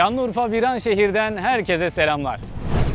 Şanlıurfa Viranşehir'den herkese selamlar.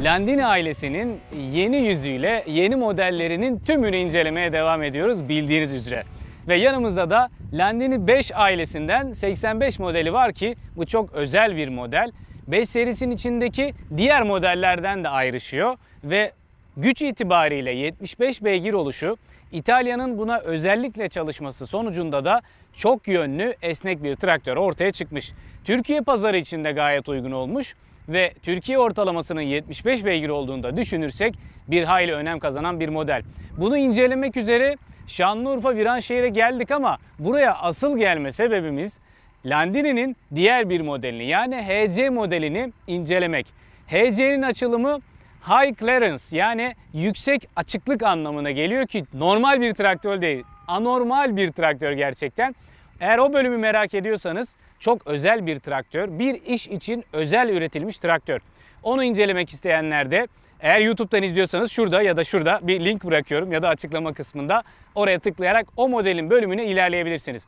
Landini ailesinin yeni yüzüyle yeni modellerinin tümünü incelemeye devam ediyoruz bildiğiniz üzere. Ve yanımızda da Landini 5 ailesinden 85 modeli var ki bu çok özel bir model. 5 serisinin içindeki diğer modellerden de ayrışıyor ve güç itibariyle 75 beygir oluşu İtalya'nın buna özellikle çalışması sonucunda da çok yönlü esnek bir traktör ortaya çıkmış. Türkiye pazarı için de gayet uygun olmuş ve Türkiye ortalamasının 75 beygir olduğunu da düşünürsek bir hayli önem kazanan bir model. Bunu incelemek üzere Şanlıurfa Viranşehir'e geldik ama buraya asıl gelme sebebimiz Landini'nin diğer bir modelini yani HC modelini incelemek. HC'nin açılımı High Clearance yani yüksek açıklık anlamına geliyor ki normal bir traktör değil. Anormal bir traktör gerçekten. Eğer o bölümü merak ediyorsanız çok özel bir traktör. Bir iş için özel üretilmiş traktör. Onu incelemek isteyenler de eğer YouTube'dan izliyorsanız şurada ya da şurada bir link bırakıyorum ya da açıklama kısmında oraya tıklayarak o modelin bölümüne ilerleyebilirsiniz.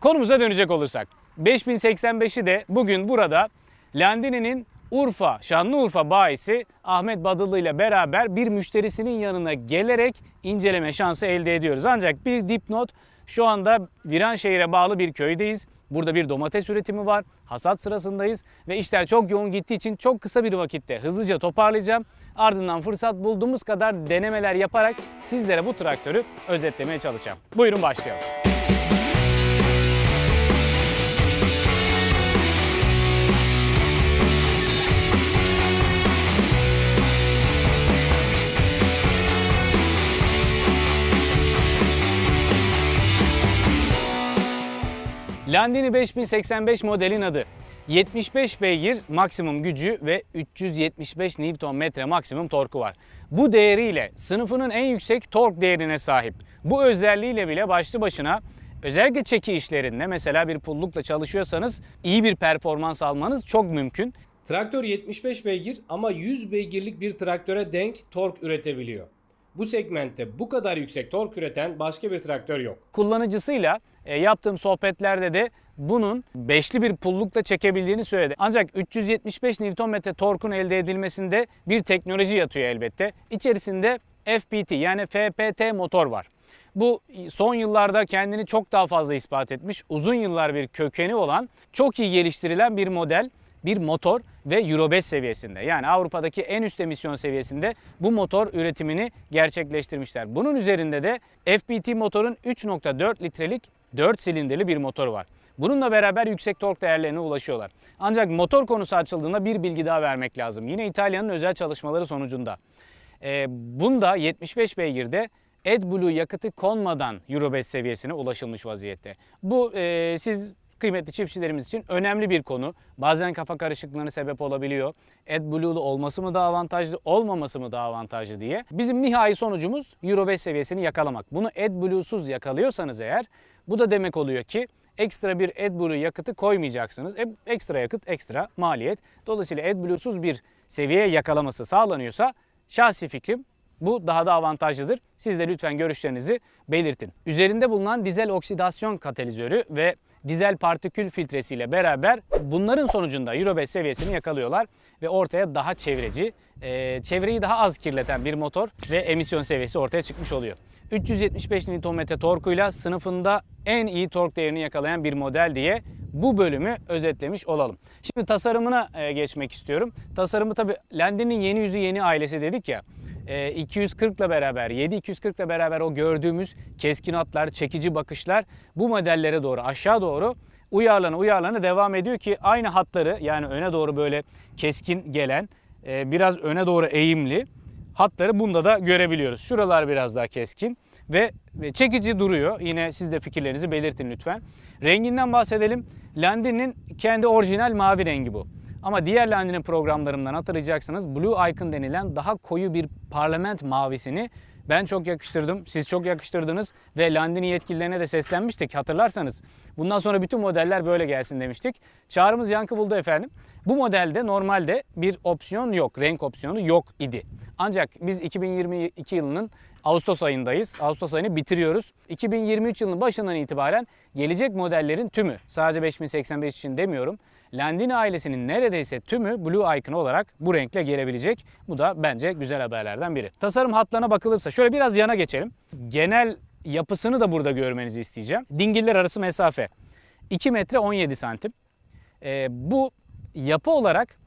Konumuza dönecek olursak 5085'i de bugün burada Landini'nin Urfa, Şanlıurfa bayisi Ahmet Badıllı ile beraber bir müşterisinin yanına gelerek inceleme şansı elde ediyoruz. Ancak bir dipnot şu anda Viranşehir'e bağlı bir köydeyiz. Burada bir domates üretimi var. Hasat sırasındayız ve işler çok yoğun gittiği için çok kısa bir vakitte hızlıca toparlayacağım. Ardından fırsat bulduğumuz kadar denemeler yaparak sizlere bu traktörü özetlemeye çalışacağım. Buyurun başlayalım. Landini 5085 modelin adı. 75 beygir maksimum gücü ve 375 Nm maksimum torku var. Bu değeriyle sınıfının en yüksek tork değerine sahip. Bu özelliğiyle bile başlı başına özellikle çeki işlerinde mesela bir pullukla çalışıyorsanız iyi bir performans almanız çok mümkün. Traktör 75 beygir ama 100 beygirlik bir traktöre denk tork üretebiliyor. Bu segmentte bu kadar yüksek tork üreten başka bir traktör yok. kullanıcısıyla yaptığım sohbetlerde de bunun beşli bir pullukla çekebildiğini söyledi. Ancak 375 Nm torkun elde edilmesinde bir teknoloji yatıyor elbette. İçerisinde FPT yani FPT motor var. Bu son yıllarda kendini çok daha fazla ispat etmiş, uzun yıllar bir kökeni olan, çok iyi geliştirilen bir model, bir motor ve Euro 5 seviyesinde. Yani Avrupa'daki en üst emisyon seviyesinde bu motor üretimini gerçekleştirmişler. Bunun üzerinde de FPT motorun 3.4 litrelik 4 silindirli bir motoru var. Bununla beraber yüksek tork değerlerine ulaşıyorlar. Ancak motor konusu açıldığında bir bilgi daha vermek lazım. Yine İtalya'nın özel çalışmaları sonucunda. Ee, bunda 75 beygirde AdBlue yakıtı konmadan Euro 5 seviyesine ulaşılmış vaziyette. Bu e, siz kıymetli çiftçilerimiz için önemli bir konu. Bazen kafa karışıklığına sebep olabiliyor. AdBlue'lu olması mı daha avantajlı, olmaması mı daha avantajlı diye. Bizim nihai sonucumuz Euro 5 seviyesini yakalamak. Bunu AdBlue'suz yakalıyorsanız eğer bu da demek oluyor ki ekstra bir AdBlue yakıtı koymayacaksınız. E, ekstra yakıt, ekstra maliyet. Dolayısıyla AdBlue'suz bir seviyeye yakalaması sağlanıyorsa şahsi fikrim bu daha da avantajlıdır. Siz de lütfen görüşlerinizi belirtin. Üzerinde bulunan dizel oksidasyon katalizörü ve dizel partikül filtresiyle beraber bunların sonucunda Euro 5 seviyesini yakalıyorlar ve ortaya daha çevreci, e, çevreyi daha az kirleten bir motor ve emisyon seviyesi ortaya çıkmış oluyor. 375 Nm torkuyla sınıfında en iyi tork değerini yakalayan bir model diye bu bölümü özetlemiş olalım. Şimdi tasarımına e, geçmek istiyorum. Tasarımı tabi Landini'nin yeni yüzü yeni ailesi dedik ya. E, 240 ile beraber, 7240 ile beraber o gördüğümüz keskin hatlar, çekici bakışlar bu modellere doğru aşağı doğru uyarlana uyarlana devam ediyor ki aynı hatları yani öne doğru böyle keskin gelen e, biraz öne doğru eğimli hatları bunda da görebiliyoruz. Şuralar biraz daha keskin ve çekici duruyor. Yine siz de fikirlerinizi belirtin lütfen. Renginden bahsedelim. Landini'nin kendi orijinal mavi rengi bu. Ama diğer Landini programlarımdan hatırlayacaksınız Blue Icon denilen daha koyu bir parlament mavisini ben çok yakıştırdım, siz çok yakıştırdınız ve Landini yetkililerine de seslenmiştik hatırlarsanız. Bundan sonra bütün modeller böyle gelsin demiştik. Çağrımız yankı buldu efendim. Bu modelde normalde bir opsiyon yok, renk opsiyonu yok idi. Ancak biz 2022 yılının Ağustos ayındayız. Ağustos ayını bitiriyoruz. 2023 yılının başından itibaren gelecek modellerin tümü, sadece 5085 için demiyorum, Landini ailesinin neredeyse tümü Blue Icon olarak bu renkle gelebilecek. Bu da bence güzel haberlerden biri. Tasarım hatlarına bakılırsa şöyle biraz yana geçelim. Genel yapısını da burada görmenizi isteyeceğim. Dingiller arası mesafe 2 metre 17 santim. Ee, bu yapı olarak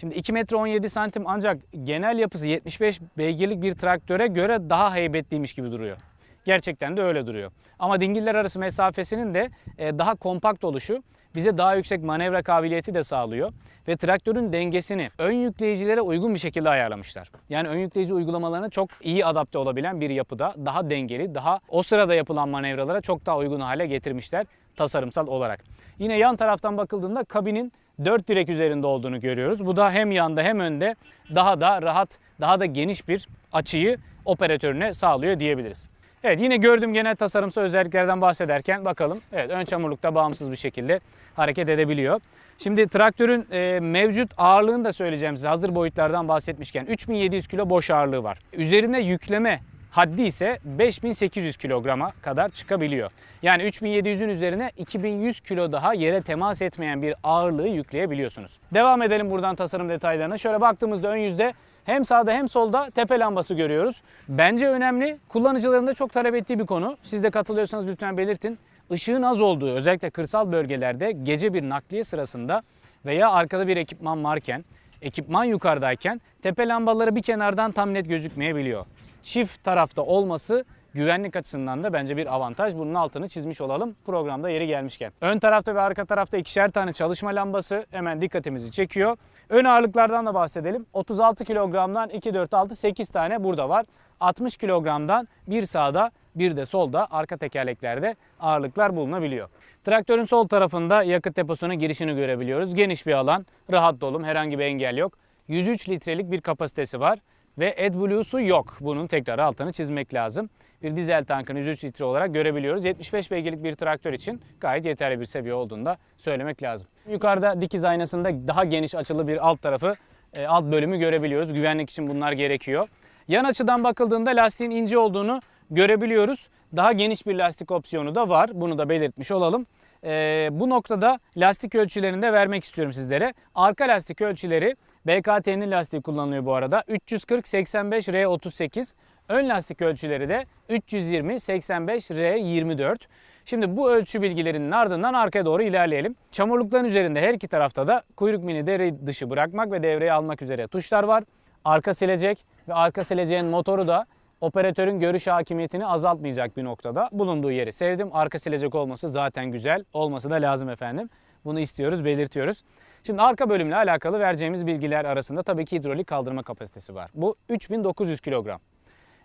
şimdi 2 metre 17 santim ancak genel yapısı 75 beygirlik bir traktöre göre daha heybetliymiş gibi duruyor. Gerçekten de öyle duruyor. Ama dingiller arası mesafesinin de e, daha kompakt oluşu bize daha yüksek manevra kabiliyeti de sağlıyor. Ve traktörün dengesini ön yükleyicilere uygun bir şekilde ayarlamışlar. Yani ön yükleyici uygulamalarına çok iyi adapte olabilen bir yapıda daha dengeli, daha o sırada yapılan manevralara çok daha uygun hale getirmişler tasarımsal olarak. Yine yan taraftan bakıldığında kabinin dört direk üzerinde olduğunu görüyoruz. Bu da hem yanda hem önde daha da rahat, daha da geniş bir açıyı operatörüne sağlıyor diyebiliriz. Evet yine gördüğüm genel tasarımsal özelliklerden bahsederken bakalım. Evet ön çamurlukta bağımsız bir şekilde hareket edebiliyor. Şimdi traktörün e, mevcut ağırlığını da söyleyeceğim size hazır boyutlardan bahsetmişken 3700 kilo boş ağırlığı var. Üzerine yükleme haddi ise 5800 kilograma kadar çıkabiliyor. Yani 3700'ün üzerine 2100 kilo daha yere temas etmeyen bir ağırlığı yükleyebiliyorsunuz. Devam edelim buradan tasarım detaylarına. Şöyle baktığımızda ön yüzde hem sağda hem solda tepe lambası görüyoruz. Bence önemli. Kullanıcıların da çok talep ettiği bir konu. Siz de katılıyorsanız lütfen belirtin. Işığın az olduğu özellikle kırsal bölgelerde gece bir nakliye sırasında veya arkada bir ekipman varken, ekipman yukarıdayken tepe lambaları bir kenardan tam net gözükmeyebiliyor. Çift tarafta olması güvenlik açısından da bence bir avantaj. Bunun altını çizmiş olalım programda yeri gelmişken. Ön tarafta ve arka tarafta ikişer tane çalışma lambası hemen dikkatimizi çekiyor. Ön ağırlıklardan da bahsedelim. 36 kilogramdan 2, 4, 6, 8 tane burada var. 60 kilogramdan bir sağda bir de solda arka tekerleklerde ağırlıklar bulunabiliyor. Traktörün sol tarafında yakıt deposunun girişini görebiliyoruz. Geniş bir alan, rahat dolum, herhangi bir engel yok. 103 litrelik bir kapasitesi var ve AdBlue'su yok. Bunun tekrar altını çizmek lazım. Bir dizel tankını 103 litre olarak görebiliyoruz. 75 beygirlik bir traktör için gayet yeterli bir seviye olduğunu da söylemek lazım. Yukarıda dikiz aynasında daha geniş açılı bir alt tarafı, e, alt bölümü görebiliyoruz. Güvenlik için bunlar gerekiyor. Yan açıdan bakıldığında lastiğin ince olduğunu görebiliyoruz. Daha geniş bir lastik opsiyonu da var. Bunu da belirtmiş olalım. Ee, bu noktada lastik ölçülerini de vermek istiyorum sizlere. Arka lastik ölçüleri BKT'nin lastiği kullanılıyor bu arada. 340 85 R38. Ön lastik ölçüleri de 320 85 R24. Şimdi bu ölçü bilgilerinin ardından arkaya doğru ilerleyelim. Çamurlukların üzerinde her iki tarafta da kuyruk mini devre dışı bırakmak ve devreye almak üzere tuşlar var. Arka silecek ve arka sileceğin motoru da operatörün görüş hakimiyetini azaltmayacak bir noktada. Bulunduğu yeri sevdim. Arka silecek olması zaten güzel. Olması da lazım efendim. Bunu istiyoruz, belirtiyoruz. Şimdi arka bölümle alakalı vereceğimiz bilgiler arasında tabii ki hidrolik kaldırma kapasitesi var. Bu 3900 kilogram.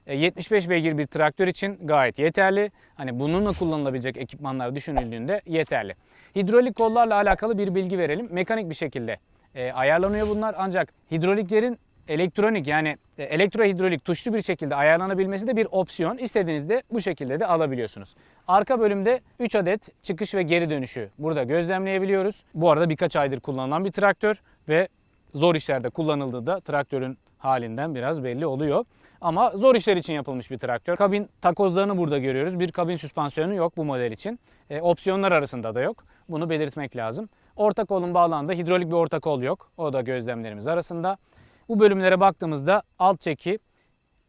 E, 75 beygir bir traktör için gayet yeterli. Hani bununla kullanılabilecek ekipmanlar düşünüldüğünde yeterli. Hidrolik kollarla alakalı bir bilgi verelim. Mekanik bir şekilde e, ayarlanıyor bunlar ancak hidroliklerin elektronik yani e, elektrohidrolik tuşlu bir şekilde ayarlanabilmesi de bir opsiyon. İstediğinizde bu şekilde de alabiliyorsunuz. Arka bölümde 3 adet çıkış ve geri dönüşü burada gözlemleyebiliyoruz. Bu arada birkaç aydır kullanılan bir traktör ve zor işlerde kullanıldığı da traktörün halinden biraz belli oluyor. Ama zor işler için yapılmış bir traktör. Kabin takozlarını burada görüyoruz. Bir kabin süspansiyonu yok bu model için. E, opsiyonlar arasında da yok. Bunu belirtmek lazım. Orta kolun bağlandığı hidrolik bir orta kol yok. O da gözlemlerimiz arasında. Bu bölümlere baktığımızda alt çeki,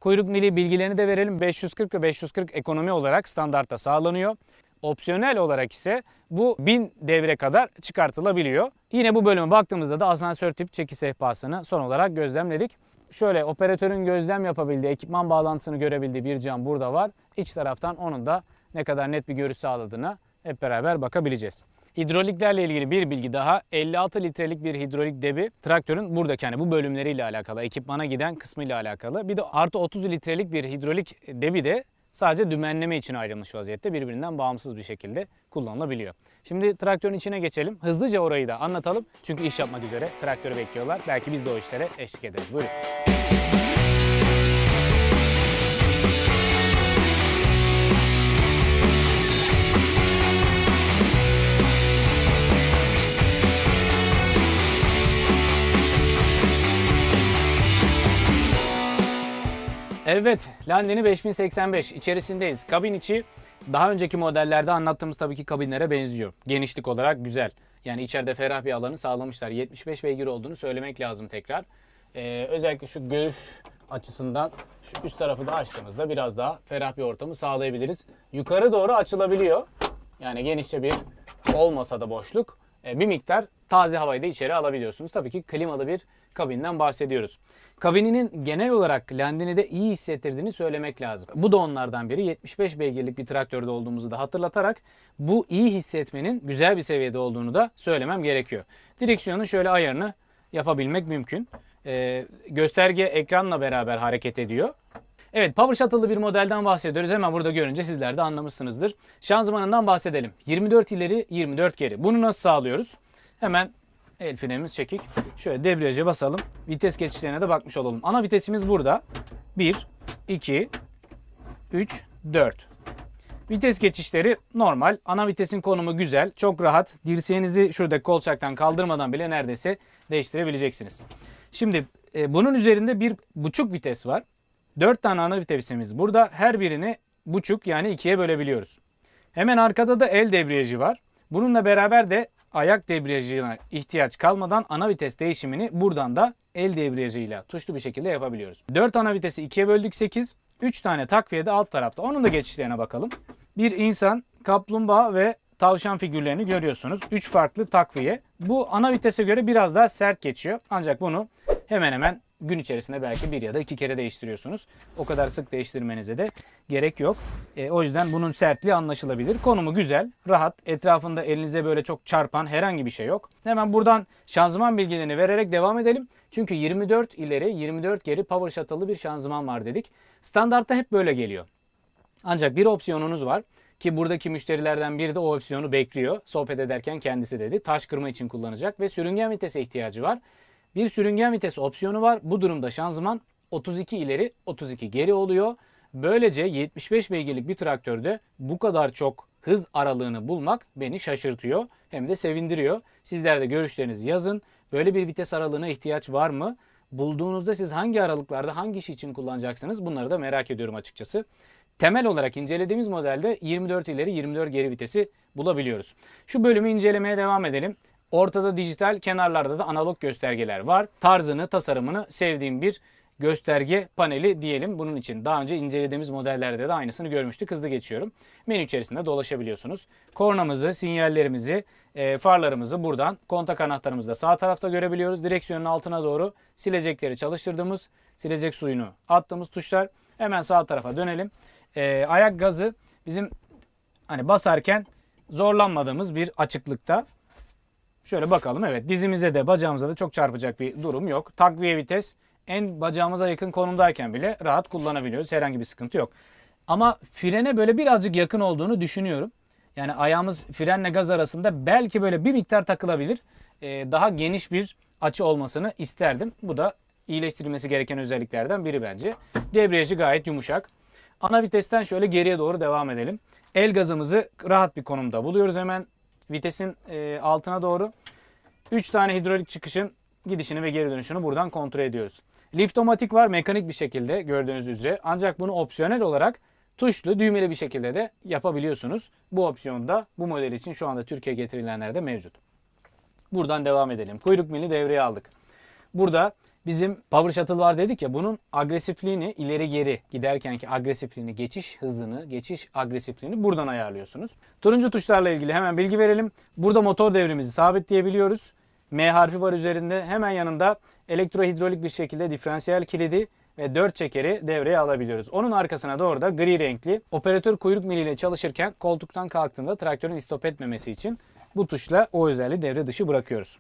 kuyruk mili bilgilerini de verelim. 540 ve 540 ekonomi olarak standartta sağlanıyor. Opsiyonel olarak ise bu 1000 devre kadar çıkartılabiliyor. Yine bu bölüme baktığımızda da asansör tip çeki sehpasını son olarak gözlemledik. Şöyle operatörün gözlem yapabildiği, ekipman bağlantısını görebildiği bir cam burada var. İç taraftan onun da ne kadar net bir görüş sağladığına hep beraber bakabileceğiz. Hidroliklerle ilgili bir bilgi daha. 56 litrelik bir hidrolik debi traktörün buradaki yani bu bölümleriyle alakalı, ekipmana giden kısmıyla alakalı. Bir de artı 30 litrelik bir hidrolik debi de sadece dümenleme için ayrılmış vaziyette birbirinden bağımsız bir şekilde kullanılabiliyor. Şimdi traktörün içine geçelim. Hızlıca orayı da anlatalım. Çünkü iş yapmak üzere traktörü bekliyorlar. Belki biz de o işlere eşlik ederiz. Buyurun. Evet, Landini 5085 içerisindeyiz. Kabin içi daha önceki modellerde anlattığımız tabii ki kabinlere benziyor. Genişlik olarak güzel. Yani içeride ferah bir alanı sağlamışlar. 75 beygir olduğunu söylemek lazım tekrar. Ee, özellikle şu görüş açısından şu üst tarafı da açtığımızda biraz daha ferah bir ortamı sağlayabiliriz. Yukarı doğru açılabiliyor. Yani genişçe bir olmasa da boşluk e, bir miktar taze havayı da içeri alabiliyorsunuz. Tabii ki klimalı bir kabinden bahsediyoruz. Kabininin genel olarak Landini de iyi hissettirdiğini söylemek lazım. Bu da onlardan biri. 75 beygirlik bir traktörde olduğumuzu da hatırlatarak bu iyi hissetmenin güzel bir seviyede olduğunu da söylemem gerekiyor. Direksiyonun şöyle ayarını yapabilmek mümkün. Ee, gösterge ekranla beraber hareket ediyor. Evet Power Shuttle'lı bir modelden bahsediyoruz. Hemen burada görünce sizler de anlamışsınızdır. Şanzımanından bahsedelim. 24 ileri 24 geri. Bunu nasıl sağlıyoruz? Hemen el frenimiz çekik. Şöyle debriyaja basalım. Vites geçişlerine de bakmış olalım. Ana vitesimiz burada. 1, 2, 3, 4. Vites geçişleri normal. Ana vitesin konumu güzel. Çok rahat. Dirseğinizi şurada kolçaktan kaldırmadan bile neredeyse değiştirebileceksiniz. Şimdi e, bunun üzerinde bir buçuk vites var. 4 tane ana vitesimiz burada. Her birini buçuk yani ikiye bölebiliyoruz. Hemen arkada da el debriyajı var. Bununla beraber de ayak debriyajına ihtiyaç kalmadan ana vites değişimini buradan da el debriyajıyla tuşlu bir şekilde yapabiliyoruz. 4 ana vitesi ikiye böldük 8. 3 tane takviye de alt tarafta. Onun da geçişlerine bakalım. Bir insan, kaplumbağa ve tavşan figürlerini görüyorsunuz. 3 farklı takviye. Bu ana vitese göre biraz daha sert geçiyor. Ancak bunu hemen hemen gün içerisinde belki bir ya da iki kere değiştiriyorsunuz. O kadar sık değiştirmenize de gerek yok. E, o yüzden bunun sertliği anlaşılabilir. Konumu güzel, rahat. Etrafında elinize böyle çok çarpan herhangi bir şey yok. Hemen buradan şanzıman bilgilerini vererek devam edelim. Çünkü 24 ileri 24 geri power shuttle'lı bir şanzıman var dedik. Standartta hep böyle geliyor. Ancak bir opsiyonunuz var ki buradaki müşterilerden biri de o opsiyonu bekliyor. Sohbet ederken kendisi dedi. Taş kırma için kullanacak ve sürüngen vitese ihtiyacı var. Bir sürüngen vites opsiyonu var. Bu durumda şanzıman 32 ileri 32 geri oluyor. Böylece 75 beygirlik bir traktörde bu kadar çok hız aralığını bulmak beni şaşırtıyor. Hem de sevindiriyor. Sizler de görüşlerinizi yazın. Böyle bir vites aralığına ihtiyaç var mı? Bulduğunuzda siz hangi aralıklarda hangi iş için kullanacaksınız? Bunları da merak ediyorum açıkçası. Temel olarak incelediğimiz modelde 24 ileri 24 geri vitesi bulabiliyoruz. Şu bölümü incelemeye devam edelim. Ortada dijital, kenarlarda da analog göstergeler var. Tarzını, tasarımını sevdiğim bir gösterge paneli diyelim bunun için. Daha önce incelediğimiz modellerde de aynısını görmüştük. Hızlı geçiyorum. Menü içerisinde dolaşabiliyorsunuz. Kornamızı, sinyallerimizi, e, farlarımızı buradan kontak anahtarımızı da sağ tarafta görebiliyoruz. Direksiyonun altına doğru silecekleri çalıştırdığımız, silecek suyunu attığımız tuşlar. Hemen sağ tarafa dönelim. E, ayak gazı bizim hani basarken zorlanmadığımız bir açıklıkta. Şöyle bakalım evet dizimize de bacağımıza da çok çarpacak bir durum yok. Takviye vites en bacağımıza yakın konumdayken bile rahat kullanabiliyoruz. Herhangi bir sıkıntı yok. Ama frene böyle birazcık yakın olduğunu düşünüyorum. Yani ayağımız frenle gaz arasında belki böyle bir miktar takılabilir. Ee, daha geniş bir açı olmasını isterdim. Bu da iyileştirilmesi gereken özelliklerden biri bence. Debriyajı gayet yumuşak. Ana vitesten şöyle geriye doğru devam edelim. El gazımızı rahat bir konumda buluyoruz hemen vitesin e, altına doğru. 3 tane hidrolik çıkışın gidişini ve geri dönüşünü buradan kontrol ediyoruz. Liftomatik var mekanik bir şekilde gördüğünüz üzere. Ancak bunu opsiyonel olarak tuşlu düğmeli bir şekilde de yapabiliyorsunuz. Bu opsiyon da bu model için şu anda Türkiye getirilenlerde mevcut. Buradan devam edelim. Kuyruk mili devreye aldık. Burada bizim Power Shuttle var dedik ya bunun agresifliğini ileri geri giderkenki agresifliğini, geçiş hızını, geçiş agresifliğini buradan ayarlıyorsunuz. Turuncu tuşlarla ilgili hemen bilgi verelim. Burada motor devrimizi sabitleyebiliyoruz. M harfi var üzerinde. Hemen yanında elektrohidrolik bir şekilde diferansiyel kilidi ve 4 çekeri devreye alabiliyoruz. Onun arkasına doğru da gri renkli operatör kuyruk miliyle çalışırken koltuktan kalktığında traktörün istop etmemesi için bu tuşla o özelliği devre dışı bırakıyoruz.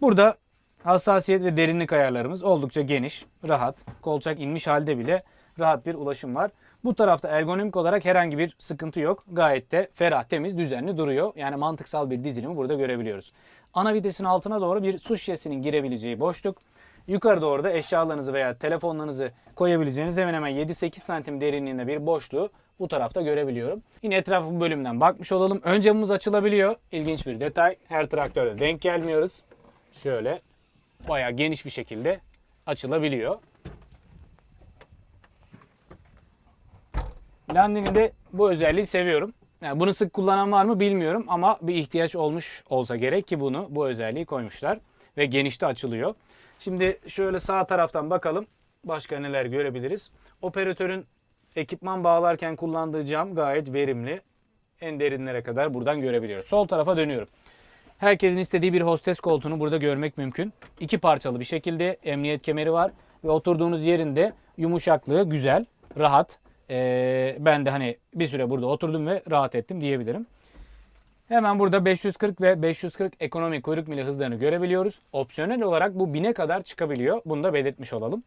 Burada hassasiyet ve derinlik ayarlarımız oldukça geniş, rahat. Kolçak inmiş halde bile rahat bir ulaşım var. Bu tarafta ergonomik olarak herhangi bir sıkıntı yok. Gayet de ferah, temiz, düzenli duruyor. Yani mantıksal bir dizilimi burada görebiliyoruz. Ana vitesin altına doğru bir su şişesinin girebileceği boşluk. Yukarı doğru da eşyalarınızı veya telefonlarınızı koyabileceğiniz hemen hemen 7-8 santim derinliğinde bir boşluğu bu tarafta görebiliyorum. Yine etrafı bu bölümden bakmış olalım. Ön camımız açılabiliyor. İlginç bir detay. Her traktörde denk gelmiyoruz. Şöyle bayağı geniş bir şekilde açılabiliyor. Landini'de bu özelliği seviyorum. Yani bunu sık kullanan var mı bilmiyorum ama bir ihtiyaç olmuş olsa gerek ki bunu bu özelliği koymuşlar ve genişte açılıyor. Şimdi şöyle sağ taraftan bakalım başka neler görebiliriz. Operatörün ekipman bağlarken kullandığı cam gayet verimli. En derinlere kadar buradan görebiliyoruz. Sol tarafa dönüyorum. Herkesin istediği bir hostes koltuğunu burada görmek mümkün. İki parçalı bir şekilde emniyet kemeri var ve oturduğunuz yerinde yumuşaklığı güzel, rahat. Ee, ben de hani bir süre burada oturdum ve rahat ettim diyebilirim. Hemen burada 540 ve 540 ekonomi kuyruk mili hızlarını görebiliyoruz. Opsiyonel olarak bu 1000'e kadar çıkabiliyor. Bunu da belirtmiş olalım.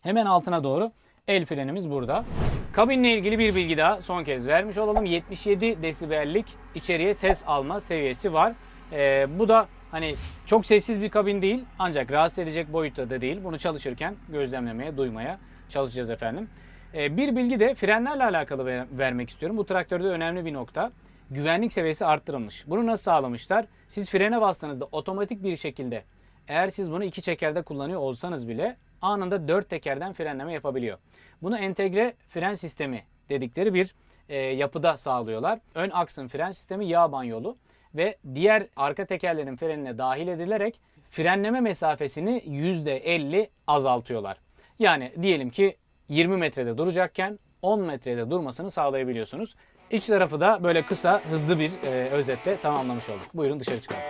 Hemen altına doğru el frenimiz burada. Kabinle ilgili bir bilgi daha son kez vermiş olalım. 77 desibellik içeriye ses alma seviyesi var. Ee, bu da hani çok sessiz bir kabin değil ancak rahatsız edecek boyutta da değil. Bunu çalışırken gözlemlemeye, duymaya çalışacağız efendim. Ee, bir bilgi de frenlerle alakalı ver- vermek istiyorum. Bu traktörde önemli bir nokta. Güvenlik seviyesi arttırılmış. Bunu nasıl sağlamışlar? Siz frene bastığınızda otomatik bir şekilde eğer siz bunu iki çekerde kullanıyor olsanız bile anında dört tekerden frenleme yapabiliyor. Bunu entegre fren sistemi dedikleri bir e, yapıda sağlıyorlar. Ön aksın fren sistemi yağ banyolu ve diğer arka tekerlerin frenine dahil edilerek frenleme mesafesini %50 azaltıyorlar. Yani diyelim ki 20 metrede duracakken 10 metrede durmasını sağlayabiliyorsunuz. İç tarafı da böyle kısa, hızlı bir e, özetle tamamlamış olduk. Buyurun dışarı çıkalım.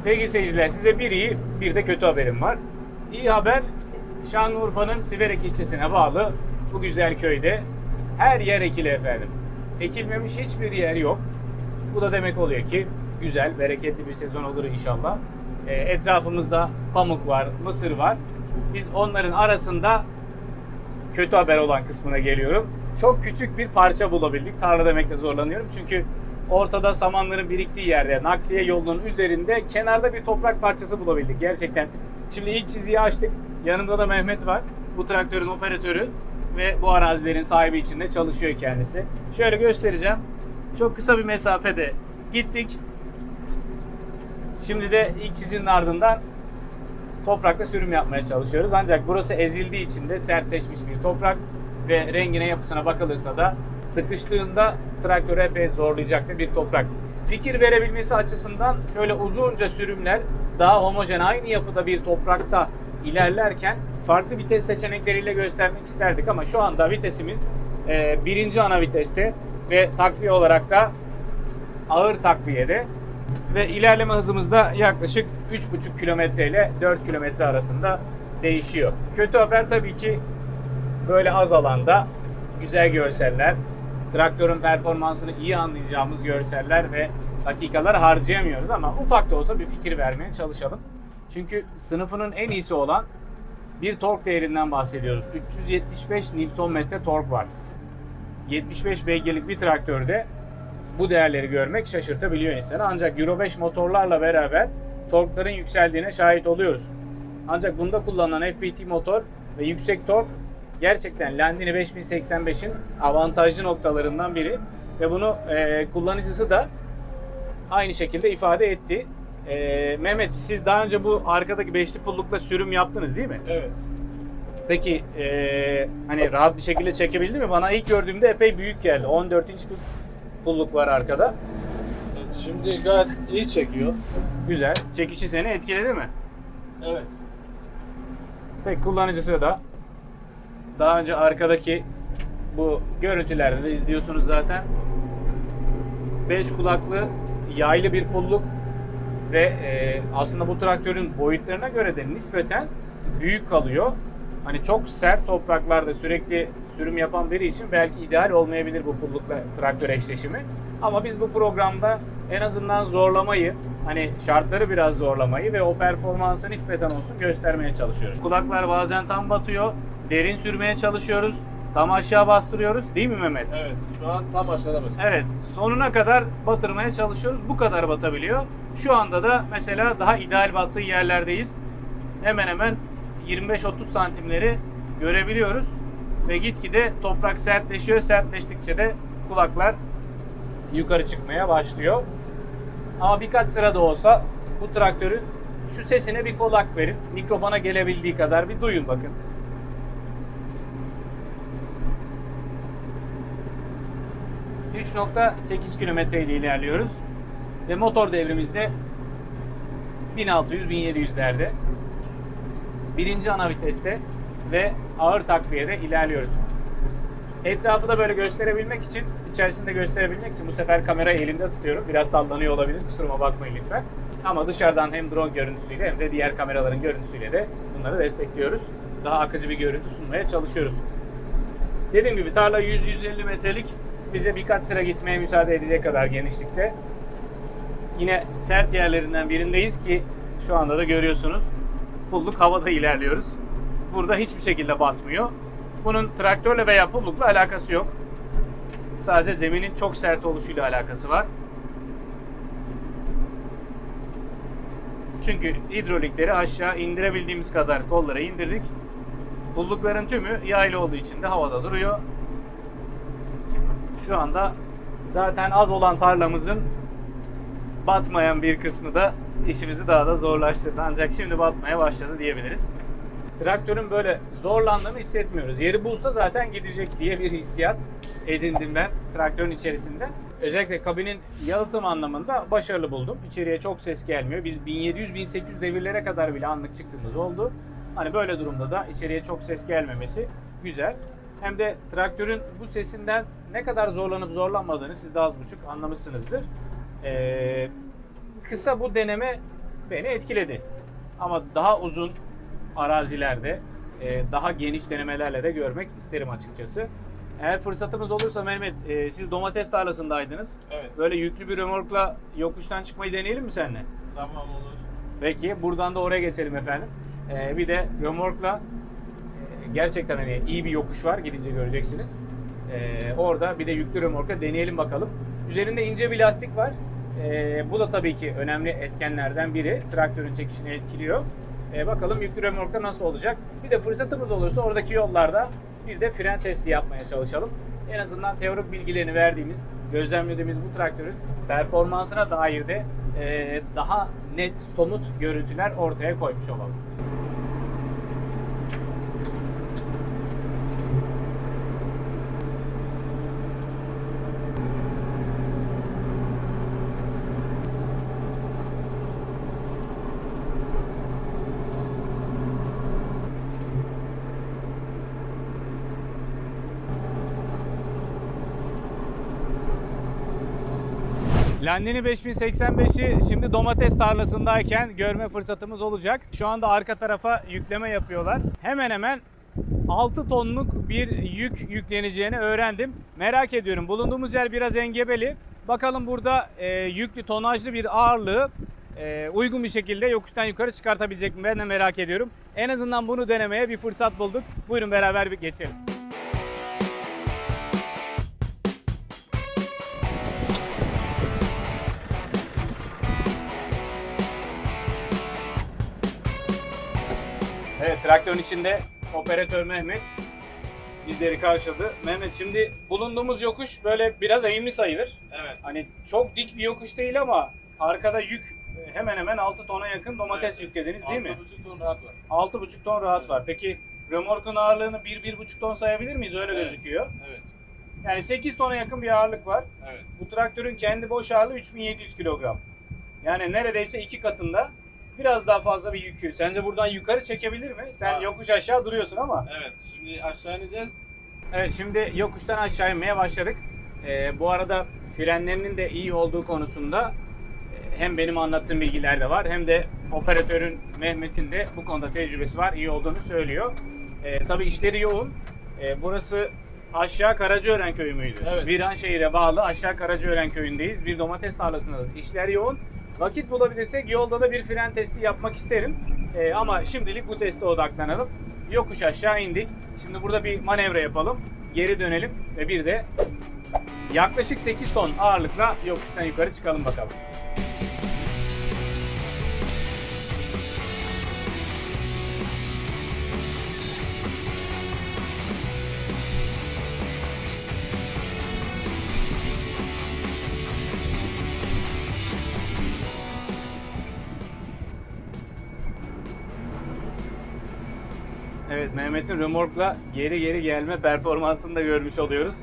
Sevgili seyirciler size bir iyi bir de kötü haberim var. İyi haber Şanlıurfa'nın Siverek ilçesine bağlı bu güzel köyde her yer ekili efendim. Ekilmemiş hiçbir yer yok. Bu da demek oluyor ki güzel, bereketli bir sezon olur inşallah. E, etrafımızda pamuk var, mısır var. Biz onların arasında kötü haber olan kısmına geliyorum. Çok küçük bir parça bulabildik. Tarla demekle zorlanıyorum. Çünkü ortada samanların biriktiği yerde, nakliye yolunun üzerinde kenarda bir toprak parçası bulabildik. Gerçekten. Şimdi ilk çiziyi açtık. Yanımda da Mehmet var. Bu traktörün operatörü ve bu arazilerin sahibi içinde çalışıyor kendisi. Şöyle göstereceğim. Çok kısa bir mesafede gittik. Şimdi de ilk çizinin ardından toprakla sürüm yapmaya çalışıyoruz. Ancak burası ezildiği için de sertleşmiş bir toprak ve rengine yapısına bakılırsa da sıkıştığında traktörü epey zorlayacaktır bir toprak. Fikir verebilmesi açısından şöyle uzunca sürümler daha homojen aynı yapıda bir toprakta ilerlerken farklı vites seçenekleriyle göstermek isterdik ama şu anda vitesimiz e, birinci ana viteste ve takviye olarak da ağır takviyede ve ilerleme hızımız da yaklaşık 3,5 kilometre ile 4 kilometre arasında değişiyor. Kötü haber tabii ki böyle az alanda güzel görseller, traktörün performansını iyi anlayacağımız görseller ve dakikalar harcayamıyoruz ama ufak da olsa bir fikir vermeye çalışalım. Çünkü sınıfının en iyisi olan bir tork değerinden bahsediyoruz. 375 Nm tork var. 75 beygirlik bir traktörde bu değerleri görmek şaşırtabiliyor insanı. Ancak Euro 5 motorlarla beraber torkların yükseldiğine şahit oluyoruz. Ancak bunda kullanılan FPT motor ve yüksek tork gerçekten Landini 5085'in avantajlı noktalarından biri. Ve bunu e, kullanıcısı da aynı şekilde ifade etti. E, Mehmet siz daha önce bu arkadaki beşli pullukla sürüm yaptınız değil mi? Evet. Peki e, hani rahat bir şekilde çekebildi mi? Bana ilk gördüğümde epey büyük geldi. 14 inç bir pulluk var arkada. Şimdi gayet iyi çekiyor. Güzel. Çekişi seni etkiledi mi? Evet. Peki kullanıcısı da daha önce arkadaki bu görüntülerde de izliyorsunuz zaten. 5 kulaklı yaylı bir pulluk ve e, aslında bu traktörün boyutlarına göre de nispeten büyük kalıyor. Hani çok sert topraklarda sürekli sürüm yapan biri için belki ideal olmayabilir bu pullukla traktör eşleşimi. Ama biz bu programda en azından zorlamayı, hani şartları biraz zorlamayı ve o performansı nispeten olsun göstermeye çalışıyoruz. Kulaklar bazen tam batıyor, derin sürmeye çalışıyoruz, tam aşağı bastırıyoruz değil mi Mehmet? Evet. Şu an tam aşağıda bak. Evet, sonuna kadar batırmaya çalışıyoruz. Bu kadar batabiliyor. Şu anda da mesela daha ideal battığı yerlerdeyiz. Hemen hemen 25-30 santimleri görebiliyoruz. ve gitgide toprak sertleşiyor. Sertleştikçe de kulaklar yukarı çıkmaya başlıyor. Ama birkaç sıra da olsa bu traktörün şu sesine bir kulak verin. Mikrofona gelebildiği kadar bir duyun bakın. ...3.8 kilometre ile ilerliyoruz. Ve motor devrimizde 1600-1700'lerde. Birinci ana viteste ve ağır takviyede ilerliyoruz. Etrafı da böyle gösterebilmek için, içerisinde gösterebilmek için bu sefer kamerayı elimde tutuyorum. Biraz sallanıyor olabilir, kusuruma bakmayın lütfen. Ama dışarıdan hem drone görüntüsüyle hem de diğer kameraların görüntüsüyle de bunları destekliyoruz. Daha akıcı bir görüntü sunmaya çalışıyoruz. Dediğim gibi tarla 100-150 metrelik bize birkaç sıra gitmeye müsaade edecek kadar genişlikte. Yine sert yerlerinden birindeyiz ki şu anda da görüyorsunuz. Pulluk havada ilerliyoruz. Burada hiçbir şekilde batmıyor. Bunun traktörle veya pullukla alakası yok. Sadece zeminin çok sert oluşuyla alakası var. Çünkü hidrolikleri aşağı indirebildiğimiz kadar kollara indirdik. Pullukların tümü yaylı olduğu için de havada duruyor. Şu anda zaten az olan tarlamızın batmayan bir kısmı da işimizi daha da zorlaştırdı. Ancak şimdi batmaya başladı diyebiliriz. Traktörün böyle zorlandığını hissetmiyoruz. Yeri bulsa zaten gidecek diye bir hissiyat edindim ben traktörün içerisinde. Özellikle kabinin yalıtım anlamında başarılı buldum. İçeriye çok ses gelmiyor. Biz 1700-1800 devirlere kadar bile anlık çıktığımız oldu. Hani böyle durumda da içeriye çok ses gelmemesi güzel. Hem de traktörün bu sesinden ne kadar zorlanıp zorlanmadığını siz de az buçuk anlamışsınızdır. Ee, kısa bu deneme beni etkiledi. Ama daha uzun arazilerde e, daha geniş denemelerle de görmek isterim açıkçası. Eğer fırsatımız olursa Mehmet, e, siz domates tarlasındaydınız. Evet. Böyle yüklü bir römorkla yokuştan çıkmayı deneyelim mi seninle? Tamam olur. Peki buradan da oraya geçelim efendim. Ee, bir de römorkla e, gerçekten hani iyi bir yokuş var gidince göreceksiniz. Ee, orada bir de yüklü römorka deneyelim bakalım. Üzerinde ince bir lastik var. Ee, bu da tabii ki önemli etkenlerden biri. Traktörün çekişini etkiliyor. Ee, bakalım yüklü römorkta nasıl olacak. Bir de fırsatımız olursa oradaki yollarda bir de fren testi yapmaya çalışalım. En azından teorik bilgilerini verdiğimiz, gözlemlediğimiz bu traktörün performansına dair de e, daha net, somut görüntüler ortaya koymuş olalım. Landini 5085'i şimdi domates tarlasındayken görme fırsatımız olacak. Şu anda arka tarafa yükleme yapıyorlar. Hemen hemen 6 tonluk bir yük yükleneceğini öğrendim. Merak ediyorum. Bulunduğumuz yer biraz engebeli. Bakalım burada e, yüklü tonajlı bir ağırlığı e, uygun bir şekilde yokuştan yukarı çıkartabilecek mi? Ben de merak ediyorum. En azından bunu denemeye bir fırsat bulduk. Buyurun beraber bir geçelim. Traktörün içinde operatör Mehmet bizleri karşıladı. Mehmet şimdi bulunduğumuz yokuş böyle biraz eğimli sayılır. Evet. Hani çok dik bir yokuş değil ama arkada yük hemen hemen 6 tona yakın domates Evet. yüklediniz değil mi? 6,5 ton rahat var. 6,5 ton rahat var. Peki römorkun ağırlığını 1-1,5 ton sayabilir miyiz? Öyle Evet. gözüküyor. Evet. Yani 8 tona yakın bir ağırlık var. Evet. Bu traktörün kendi boş ağırlığı 3700 kilogram. Yani neredeyse iki katında biraz daha fazla bir yükü. Sence buradan yukarı çekebilir mi? Sen Abi. yokuş aşağı duruyorsun ama. Evet. Şimdi aşağı ineceğiz. Evet şimdi yokuştan aşağı inmeye başladık. Ee, bu arada frenlerinin de iyi olduğu konusunda e, hem benim anlattığım bilgiler de var hem de operatörün Mehmet'in de bu konuda tecrübesi var. iyi olduğunu söylüyor. Ee, tabii işleri yoğun. Ee, burası aşağı Karacaören köyü müydü? Evet. Viranşehir'e bağlı aşağı Karacaören köyündeyiz. Bir domates tarlasındayız. İşler yoğun. Vakit bulabilirsek yolda da bir fren testi yapmak isterim. Ee, ama şimdilik bu teste odaklanalım. Yokuş aşağı indik. Şimdi burada bir manevra yapalım. Geri dönelim ve bir de yaklaşık 8 ton ağırlıkla yokuştan yukarı çıkalım bakalım. Evet Mehmet'in römorkla geri geri gelme performansını da görmüş oluyoruz.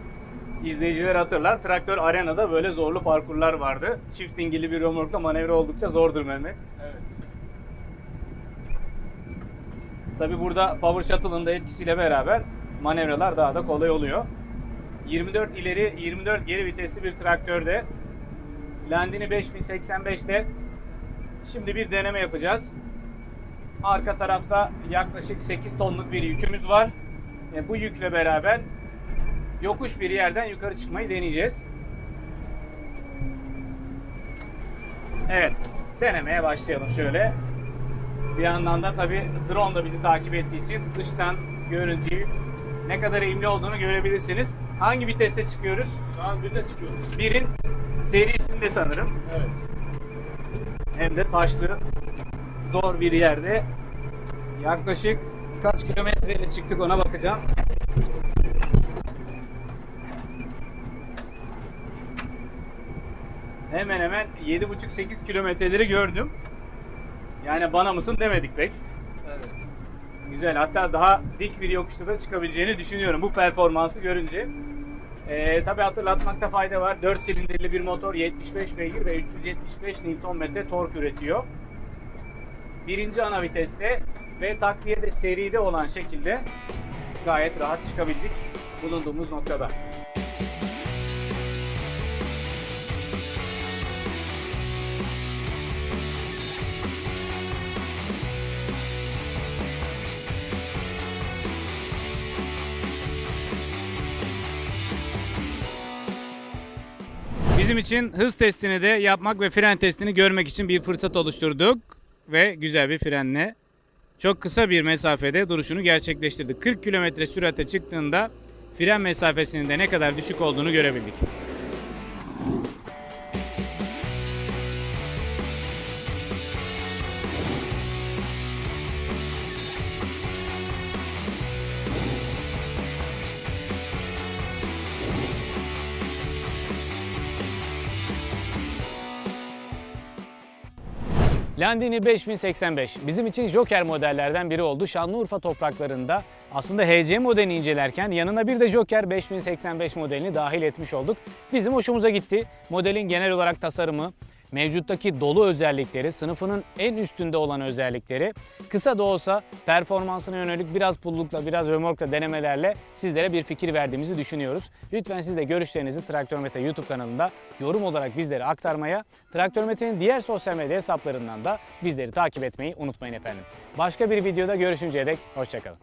İzleyiciler hatırlar. Traktör arenada böyle zorlu parkurlar vardı. Çift dingili bir römorkla manevra oldukça zordur Mehmet. Evet. Tabi burada Power Shuttle'ın da etkisiyle beraber manevralar daha da kolay oluyor. 24 ileri 24 geri vitesli bir traktörde Landini 5085'te şimdi bir deneme yapacağız. Arka tarafta yaklaşık 8 tonluk bir yükümüz var. E, bu yükle beraber yokuş bir yerden yukarı çıkmayı deneyeceğiz. Evet, denemeye başlayalım şöyle. Bir yandan da tabi drone da bizi takip ettiği için dıştan görüntüyü ne kadar eğimli olduğunu görebilirsiniz. Hangi viteste çıkıyoruz? Şu an bir de çıkıyoruz. Birin serisinde sanırım. Evet. Hem de taşlı zor bir yerde. Yaklaşık kaç kilometreyle çıktık ona bakacağım. Hemen hemen 7,5-8 kilometreleri gördüm. Yani bana mısın demedik pek. Evet. Güzel. Hatta daha dik bir yokuşta da çıkabileceğini düşünüyorum bu performansı görünce. Ee, tabii hatırlatmakta fayda var. 4 silindirli bir motor 75 beygir ve 375 Nm tork üretiyor. Birinci ana viteste ve takviye de seride olan şekilde gayet rahat çıkabildik bulunduğumuz noktada. Bizim için hız testini de yapmak ve fren testini görmek için bir fırsat oluşturduk ve güzel bir frenle çok kısa bir mesafede duruşunu gerçekleştirdi. 40 km sürate çıktığında fren mesafesinin de ne kadar düşük olduğunu görebildik. Landini 5085 bizim için Joker modellerden biri oldu. Şanlıurfa topraklarında aslında HC modelini incelerken yanına bir de Joker 5085 modelini dahil etmiş olduk. Bizim hoşumuza gitti. Modelin genel olarak tasarımı, mevcuttaki dolu özellikleri, sınıfının en üstünde olan özellikleri, kısa da olsa performansına yönelik biraz pullukla, biraz römorkla denemelerle sizlere bir fikir verdiğimizi düşünüyoruz. Lütfen siz de görüşlerinizi Traktörmete YouTube kanalında yorum olarak bizlere aktarmaya, Traktörmete'nin diğer sosyal medya hesaplarından da bizleri takip etmeyi unutmayın efendim. Başka bir videoda görüşünceye dek hoşçakalın.